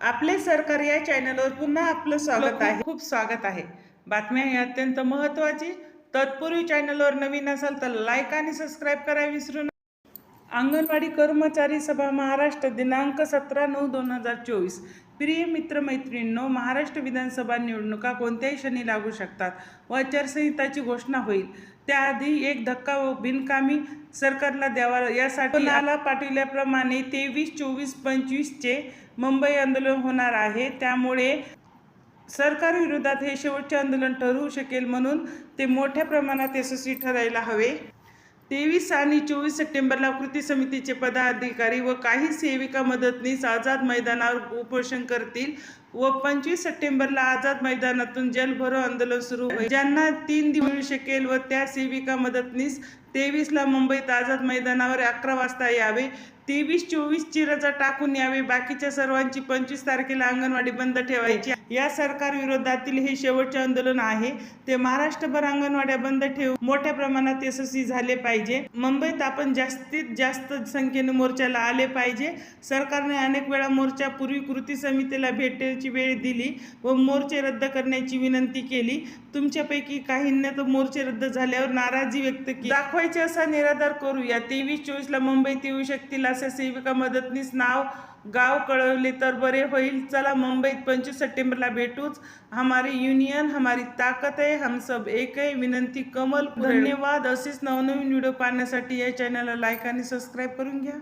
आपले सरकार या चॅनलवर पुन्हा आपलं स्वागत आहे. खूप स्वागत आहे. बातम्या ही अत्यंत महत्त्वाची. तत्पूर्वी चॅनलवर नवीन असाल तर लाईक आणि सबस्क्राईब करायला विसरू नका. अंगणवाडी कर्मचारी सभा महाराष्ट्र दिनांक सतरा नऊ दोन हजार चोवीस. प्रिय मित्रमैत्रिणींनो महाराष्ट्र विधानसभा निवडणुका कोणत्याही क्षणी लागू शकतात व आचारसंहिताची घोषणा होईल. त्याआधी एक धक्का व बिनकामी सरकारला द्यावा. यासाठी नाला पाठविल्याप्रमाणे तेवीस चोवीस पंचवीसचे मुंबई आंदोलन होणार आहे. त्यामुळे सरकारविरोधात हे शेवटचे आंदोलन ठरवू शकेल म्हणून ते मोठ्या प्रमाणात यशस्वी ठरायला हवे. तेवीस आणि चोवीस सप्टेंबरला कृती समितीचे पदाधिकारी व काही सेविका मदतनीस आझाद मैदानावर उपोषण करतील. व पंचवीस सप्टेंबरला आझाद मैदानातून जलभरो आंदोलन सुरू होईल. ज्यांना तीन दिवस मिळू शकेल व त्या सेविका मदतनीस तेवीसला मुंबईत आझाद मैदानावर अकरा वाजता यावे. तेवीस चोवीसची रजा टाकून यावे. बाकीच्या सर्वांची पंचवीस तारखेला अंगणवाडी बंद ठेवायची. या सरकार विरोधातील हे शेवटचे आंदोलन आहे. ते महाराष्ट्रभर अंगणवाड्या बंद ठेवून मोठ्या प्रमाणात यशस्वी झाले पाहिजे. मुंबईत आपण जास्तीत जास्त संख्येने मोर्चाला आले पाहिजे. सरकारने अनेक वेळा मोर्चा पूर्वी कृती समितीला भेटायची वेळ दिली व मोर्चे रद्द करण्याची विनंती केली. तुमच्यापैकी काहींना तर मोर्चे रद्द झाल्यावर नाराजी व्यक्त केली. दाखवायचे असा निराधार करूया. तेवीस चोवीसला मुंबईत येऊ शकतील अशा सेविका मदतनीस नाव गाव कळवले तर बरे होईल. चला मुंबईत पंचवीस सप्टेंबरला भेटूच. हमारी युनियन हमारी ताकद आहे हम सब एक आहे विनंती कमल. धन्यवाद. असेच नवनवीन व्हिडिओ पाहण्यासाठी या चॅनलला लाईक आणि सबस्क्राईब करून घ्या.